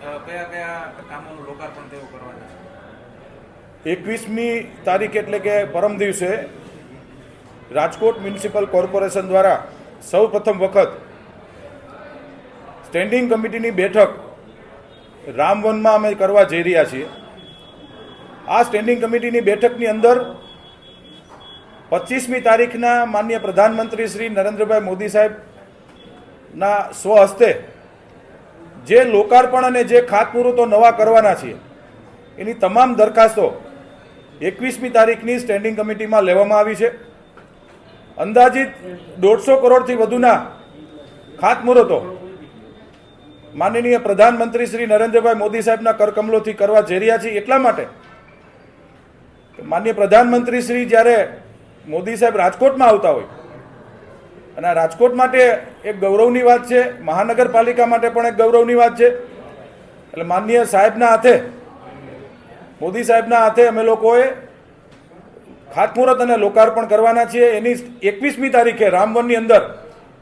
કયા કયા કામોનું લોકાર્પણ તેઓ કરવાના છે? એકવીસમી તારીખ એટલે કે પરમ દિવસે રાજકોટ મ્યુનિસિપલ કોર્પોરેશન દ્વારા સૌ પ્રથમ વખત સ્ટેન્ડિંગ કમિટીની બેઠક રામવનમાં અમે કરવા જઈ રહ્યા છીએ. આ સ્ટેન્ડિંગ કમિટીની બેઠકની અંદર પચીસમી તારીખના માન્ય પ્રધાનમંત્રી શ્રી નરેન્દ્રભાઈ મોદી સાહેબના સ્વહસ્તે જે લોકાર્પણ અને જે ખાતમુહૂર્તો નવા કરવાના છીએ, એની તમામ દરખાસ્તો એકવીસમી તારીખની સ્ટેન્ડિંગ કમિટીમાં લેવામાં આવી છે. અંદાજિત દોઢસો કરોડથી વધુના ખાતમુહૂર્તો માનનીય પ્રધાનમંત્રી શ્રી નરેન્દ્રભાઈ મોદી સાહેબના કરકમલોથી કરવા જઈ રહ્યા છીએ. એટલા માટે માનનીય પ્રધાનમંત્રી શ્રી જ્યારે મોદી સાહેબ રાજકોટમાં આવતા હોય અને રાજકોટ માટે એક ગૌરવની વાત છે, મહાનગરપાલિકા માટે પણ એક ગૌરવની વાત છે. એટલે માનનીય સાહેબના હાથે, મોદી સાહેબના હાથે અમે લોકોએ ખાતમુહૂર્ત અને લોકાર્પણ કરવાના છીએ. એની એકવીસમી તારીખે રામવનની અંદર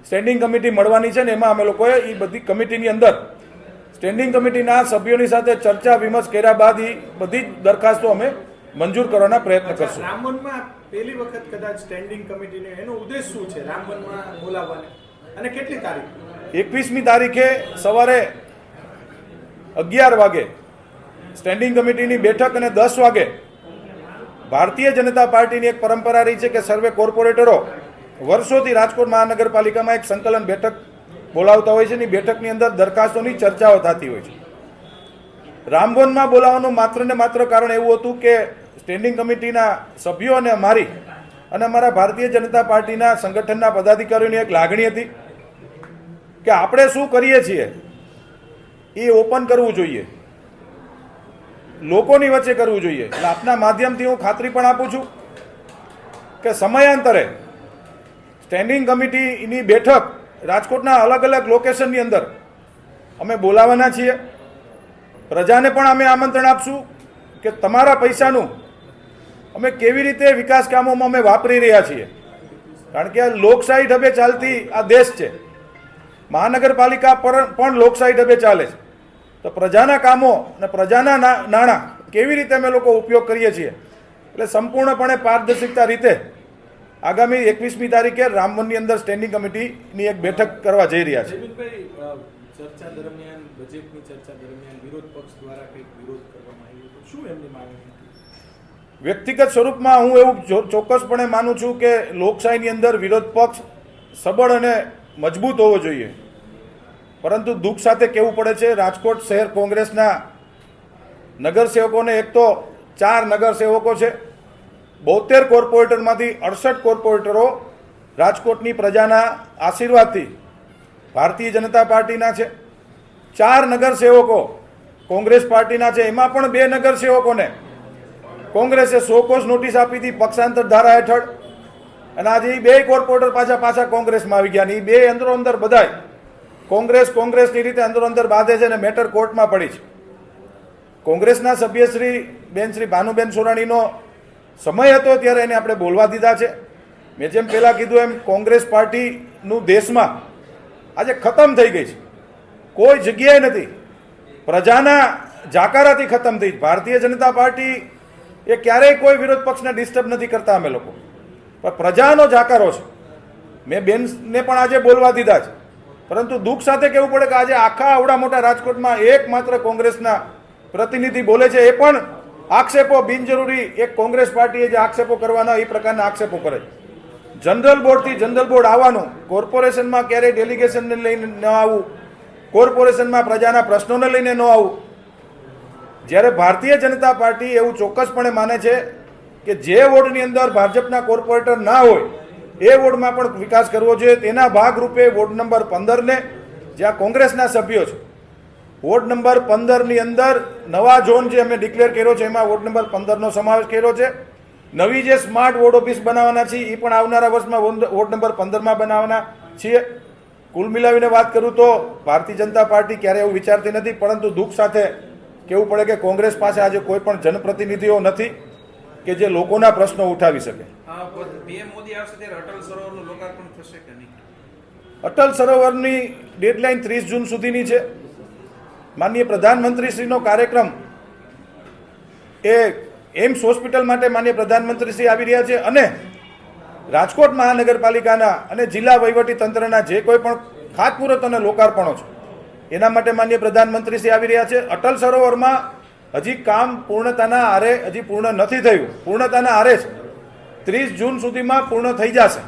સ્ટેન્ડિંગ કમિટી મળવાની છે ને એમાં અમે લોકોએ એ બધી કમિટીની અંદર સ્ટેન્ડિંગ કમિટીના સભ્યોની સાથે ચર્ચા વિમર્શ કર્યા બાદ એ બધી જ દરખાસ્તો અમે મંજૂર કરવાના પ્રયત્ન કરશું. રામવનમાં પહેલી વખત કદાચ સ્ટેન્ડિંગ કમિટીને એનો ઉદ્દેશ શું છે? રામવનમાં બોલાવવાને. અને કેટલી તારીખ? એકવીસમી તારીખે સવારે અગિયાર વાગે સ્ટેન્ડિંગ કમિટીની બેઠક અને દસ વાગે ભારતીય જનતા પાર્ટીની એક પરંપરા રહી છે કે સર્વે કોર્પોરેટરો વર્ષોથી રાજકોટ મહાનગરપાલિકામાં એક સંકલન બેઠક બોલાવતા હોય છે ની બેઠકની અંદર દરખાસ્તોની ચર્ચાઓ થતી હોય છે. રામવનમાં બોલાવવાનું માત્ર ને માત્ર કારણ એવું હતું કે સ્ટેન્ડિંગ કમિટીના સભ્યો અને અમારી અને અમારા ભારતીય જનતા પાર્ટીના સંગઠનના પદાધિકારીઓની એક લાગણી હતી કે આપણે શું કરીએ છીએ એ ઓપન કરવું જોઈએ. લોકોની વચ્ચે કરવું જોઈએ. એટલે આપના માધ્યમથી હું ખાતરી પણ આપું છું કે સમયાંતરે સ્ટેન્ડિંગ કમિટીની બેઠક રાજકોટના અલગ અલગ લોકેશનની અંદર અમે બોલાવવાના છીએ. પ્રજાને પણ અમે આમંત્રણ આપશું કે તમારા પૈસાનું અમે કેવી રીતે વિકાસ કામોમાં અમે વાપરી રહ્યા છીએ. કારણ કે આ લોકશાહી ઢબે ચાલતી આ દેશ છે. મહાનગરપાલિકા પર પણ લોકશાહી ઢબે ચાલે છે. તો પ્રજાના કામો અને પ્રજાના નાણાં કેવી રીતે અમે લોકો ઉપયોગ કરીએ છીએ? એટલે સંપૂર્ણપણે પારદર્શિકતા રીતે આગામી એકવીસમી તારીખે રામવનની અંદર સ્ટેન્ડિંગ કમિટીની એક બેઠક કરવા જઈ રહ્યા છે. જયમીનભાઈ અ, ચર્ચા દરમિયાન, બજેટની ચર્ચા દરમિયાન વિરોધ પક્ષ દ્વારા કંઈક વિરોધ કરવામાં આવ્યો હતો? શું એમની માંગણી વ્યક્તિગત સ્વરૂપમાં હું એવું ચોક્કસપણે માનું છું કે લોકશાહીની અંદર વિરોધ પક્ષ સબળ અને મજબૂત હોવો જોઈએ. પરંતુ દુઃખ સાથે કહેવું પડે છે, રાજકોટ શહેર કોંગ્રેસના નગરસેવકોને એક તો ચાર નગરસેવકો છે, બોતેર કોર્પોરેટરમાંથી અડસઠ કોર્પોરેટરો રાજકોટની પ્રજાના આશીર્વાદથી ભારતીય જનતા પાર્ટીના છે. ચાર નગરસેવકો કોંગ્રેસ પાર્ટીના છે. એમાં પણ બે નગરસેવકોને. કોંગ્રેસે સોકોસ નોટિસ આપી હતી પક્ષાંતર ધારા હેઠળ. અને આજે બે કોર્પોરેટર પાછા પાછા કોંગ્રેસમાં આવી ગયા. ને ઈ બે અંદરો અંદર બધાય કોંગ્રેસ કોંગ્રેસની રીતે અંદરો અંદર બાંધે છે અને મેટર કોર્ટમાં પડી છે. કોંગ્રેસના સભ્યશ્રી બેન શ્રી ભાનુબેન સોરાણીનો સમય હતો ત્યારે એને આપણે બોલવા દીધા છે. મેં જેમ પહેલાં કીધું એમ કોંગ્રેસ પાર્ટીનું દેશમાં આજે ખતમ થઈ ગઈ છે. કોઈ જગ્યાએ નથી. પ્રજાના જાકારાથી ખતમ થઈ ભારતીય જનતા પાર્ટી એ ક્યારેય કોઈ વિરોધ પક્ષને ડિસ્ટર્બ નથી કરતા અમે લોકો. પણ પ્રજાનો જાકારો છે. મેં બેનને પણ આજે બોલવા દીધા છે. પરંતુ દુઃખ સાથે કહેવું પડે કે આજે આખા આવડા મોટા રાજકોટમાં એકમાત્ર કોંગ્રેસના પ્રતિનિધિ બોલે છે. એ પણ આક્ષેપો બિનજરૂરી એક કોંગ્રેસ પાર્ટીએ જે આક્ષેપો કરવાના એ પ્રકારના આક્ષેપો કરે છે. જનરલ બોર્ડથી જનરલ બોર્ડ આવવાનું. કોર્પોરેશનમાં ક્યારેય ડેલિગેશનને લઈને ન આવવું કોર્પોરેશનમાં પ્રજાના પ્રશ્નોને લઈને ન આવવું જ્યારે ભારતીય જનતા પાર્ટી એવું ચોક્કસપણે માને છે કે જે વોર્ડની અંદર ભાજપના કોર્પોરેટર ના હોય, એ વોર્ડમાં પણ વિકાસ કરવો જોઈએ. તેના ભાગરૂપે વોર્ડ નંબર પંદરને જ્યાં કોંગ્રેસના સભ્યો છે, વોર્ડ નંબર પંદરની અંદર નવા ઝોન જે અમે ડિક્લેર કર્યો છે, એમાં વોર્ડ નંબર પંદરનો સમાવેશ કર્યો છે. નવી જે સ્માર્ટ વોર્ડ ઓફિસ બનાવવાના છીએ એ પણ આવનારા વર્ષમાં વોર્ડ- નંબર પંદરમાં બનાવવાના છીએ. કુલ મિલાવીને વાત કરું તો ભારતીય જનતા પાર્ટી ક્યારેય એવું વિચારતી નથી પરંતુ દુઃખ સાથે કહેવું પડે કે કોંગ્રેસ પાસે આજે કોઈ પણ જનપ્રતિનિધિઓ નથી કે જે લોકોના પ્રશ્નો ઉઠાવી શકે. અટલ સરોવરની ડેડલાઇન ત્રીસ જૂન સુધીની છે. માનનીય પ્રધાનમંત્રીશ્રીનો કાર્યક્રમ એ એમ્સ હોસ્પિટલ માટે માન્ય પ્રધાનમંત્રી શ્રી આવી રહ્યા છે અને રાજકોટ મહાનગરપાલિકાના અને જિલ્લા વહીવટી તંત્રના જે કોઈ પણ ખાતમુહૂર્ત અને લોકાર્પણો છે, એના માટે માન્ય પ્રધાનમંત્રીશ્રી આવી રહ્યા છે. અટલ સરોવરમાં હજી કામ પૂર્ણતાના આરે હજી પૂર્ણ નથી થયું. પૂર્ણતાના આરે છે ત્રીસ જૂન સુધીમાં પૂર્ણ થઈ જશે.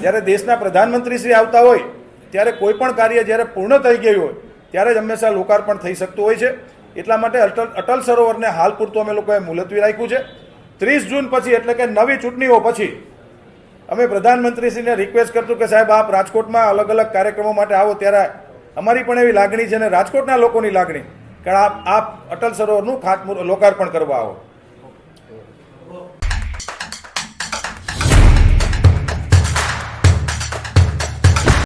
જ્યારે દેશના પ્રધાનમંત્રીશ્રી આવતા હોય, ત્યારે કોઈ પણ કાર્ય જ્યારે પૂર્ણ થઈ ગયું હોય, ત્યારે જ હંમેશા લોકાર્પણ થઈ શકતું હોય છે. એટલા માટે અટલ અટલ સરોવરને હાલ પૂરતું અમે લોકોએ મુલતવી રાખ્યું છે. ત્રીસ જૂન પછી એટલે કે નવી ચૂંટણીઓ પછી અમે પ્રધાનમંત્રીશ્રીને રિક્વેસ્ટ કરતું કે સાહેબ આપ રાજકોટમાં અલગ અલગ કાર્યક્રમો માટે આવો ત્યારે અમારી પણ એવી લાગણી છે અને રાજકોટના લોકોની લાગણી કારણ આપ આપ અટલ સરોવરનું ખાતમુહૂર્ત લોકાર્પણ કરવા આવો.